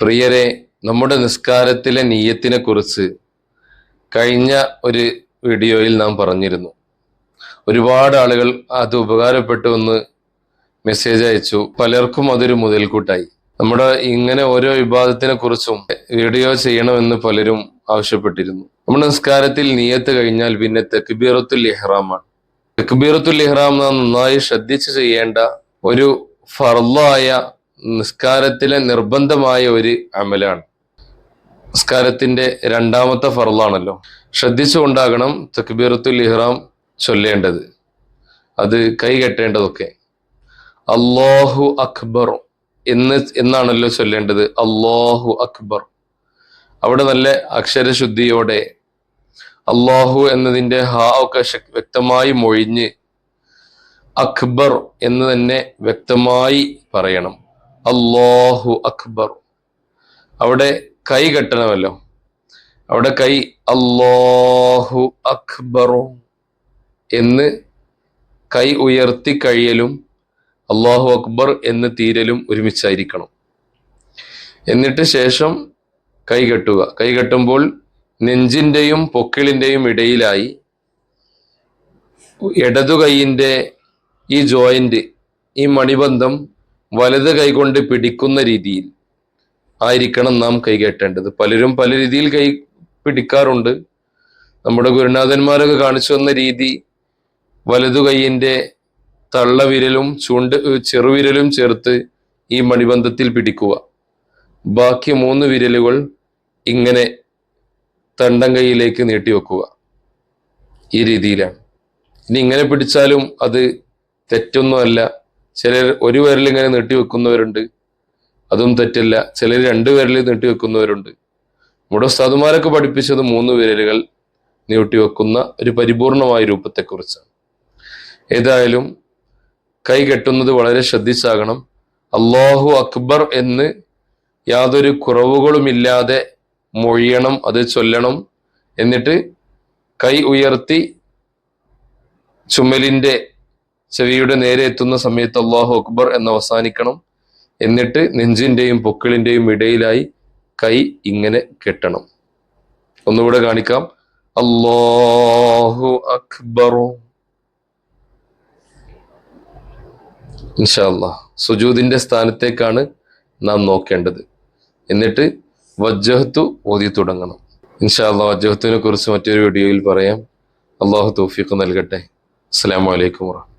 പ്രിയരെ നമ്മുടെ നിസ്കാരത്തിലെ നീയത്തിനെ കുറിച്ച് കഴിഞ്ഞ ഒരു വീഡിയോയിൽ നാം പറഞ്ഞിരുന്നു. ഒരുപാട് ആളുകൾ അത് ഉപകാരപ്പെട്ടു എന്ന് മെസ്സേജ് അയച്ചു. പലർക്കും അതൊരു മുതൽക്കൂട്ടായി. നമ്മുടെ ഇങ്ങനെ ഓരോ വിവാദത്തിനെ കുറിച്ചും വീഡിയോ ചെയ്യണമെന്ന് പലരും ആവശ്യപ്പെട്ടിരുന്നു. നമ്മുടെ നിസ്കാരത്തിൽ നീയത്ത് കഴിഞ്ഞാൽ പിന്നെ തെക്ബീറത്തുൽ ഇഹ്റാമാണ്. തെക്ബീറത്തുൽ ഇഹ്റാം നാം നന്നായി ശ്രദ്ധിച്ച് ചെയ്യേണ്ട ഒരു ഫർലായ നിസ്കാരത്തിലെ നിർബന്ധമായ ഒരു അമലാണ്. നിസ്കാരത്തിന്റെ രണ്ടാമത്തെ ഫറലാണല്ലോ ശ്രദ്ധിച്ചുകൊണ്ടാകണം തക്ബീറത്തുൽ ഇഹ്റാം ചൊല്ലേണ്ടത്. അത് കൈ കെട്ടേണ്ടതൊക്കെ. അള്ളാഹു അക്ബർ എന്ന് എന്നാണല്ലോ ചൊല്ലേണ്ടത്. അള്ളാഹു അക്ബർ. അവിടെ നല്ല അക്ഷരശുദ്ധിയോടെ അള്ളാഹു എന്നതിന്റെ ഹാ ഒക്കെ വ്യക്തമായി മൊഴിഞ്ഞ് അക്ബർ എന്ന് തന്നെ വ്യക്തമായി പറയണം. അള്ളാഹു അക്ബർ. അവിടെ കൈ കെട്ടണമല്ലോ. അവിടെ കൈ അള്ളാഹു അക്ബറു എന്ന് കൈ ഉയർത്തി കഴിയലും അള്ളാഹു അക്ബർ എന്ന് തീരലും ഒരുമിച്ചായിരിക്കണം. എന്നിട്ട് ശേഷം കൈ കെട്ടുക. കൈ കെട്ടുമ്പോൾ നെഞ്ചിന്റെയും പൊക്കിളിന്റെയും ഇടയിലായി ഇടതു കൈയിന്റെ ഈ ജോയിന്റ് ഈ മണിബന്ധം വലത് കൈകൊണ്ട് പിടിക്കുന്ന രീതിയിൽ ആയിരിക്കണം നാം കൈകെട്ടേണ്ടത് പലരും പല രീതിയിൽ കൈ പിടിക്കാറുണ്ട്. നമ്മുടെ ഗുരുനാഥന്മാരൊക്കെ കാണിച്ചു തന്ന രീതി വലതു കൈയിന്റെ തള്ളവിരലും ചൂണ്ട് ചെറുവിരലും ചേർത്ത് ഈ മണിബന്ധത്തിൽ പിടിക്കുക. ബാക്കി മൂന്ന് വിരലുകൾ ഇങ്ങനെ തണ്ടം കൈയിലേക്ക് നീട്ടിവെക്കുക ഈ രീതിയിലാണ്. ഇനി ഇങ്ങനെ പിടിച്ചാലും അത് തെറ്റൊന്നുമല്ല. ചിലർ ഒരു വിരൽ ഇങ്ങനെ നീട്ടി വെക്കുന്നവരുണ്ട്. അതും തെറ്റല്ല. ചിലർ രണ്ട് വിരൽ നീട്ടി വെക്കുന്നവരുണ്ട്. നമ്മുടെ ഉസ്താദുമാരൊക്കെ പഠിപ്പിച്ചത് മൂന്ന് വിരലുകൾ നീട്ടി വെക്കുന്ന ഒരു പരിപൂർണമായ രൂപത്തെക്കുറിച്ചാണ്. ഏതായാലും കൈ കെട്ടുന്നത് വളരെ ശ്രദ്ധിച്ചാകണം. അള്ളാഹു അക്ബർ എന്ന് യാതൊരു കുറവുകളുമില്ലാതെ മൊഴിയണം അത് ചൊല്ലണം എന്നിട്ട് കൈ ഉയർത്തി ചുമലിന്റെ ചെവിയുടെ നേരെ എത്തുന്ന സമയത്ത് അള്ളാഹു അക്ബർ എന്ന് അവസാനിക്കണം എന്നിട്ട് നെഞ്ചിന്റെയും പൊക്കിളിന്റെയും ഇടയിലായി കൈ ഇങ്ങനെ കെട്ടണം. ഒന്നുകൂടെ കാണിക്കാം. അള്ളാഹു അക്ബറു ഇൻഷാല്ല സുജൂദിന്റെ സ്ഥാനത്തേക്കാണ് നാം നോക്കേണ്ടത്. എന്നിട്ട് വജ്ജഹത്തു ഓതി തുടങ്ങണം. ഇൻഷാല്ല വജ്ജഹത്തിനെ കുറിച്ച് മറ്റൊരു വീഡിയോയിൽ പറയാം. അള്ളാഹു തൗഫീഖ് നൽകട്ടെ. അസ്സാം വലൈക്കും വറഹ്മത്തുള്ളാഹി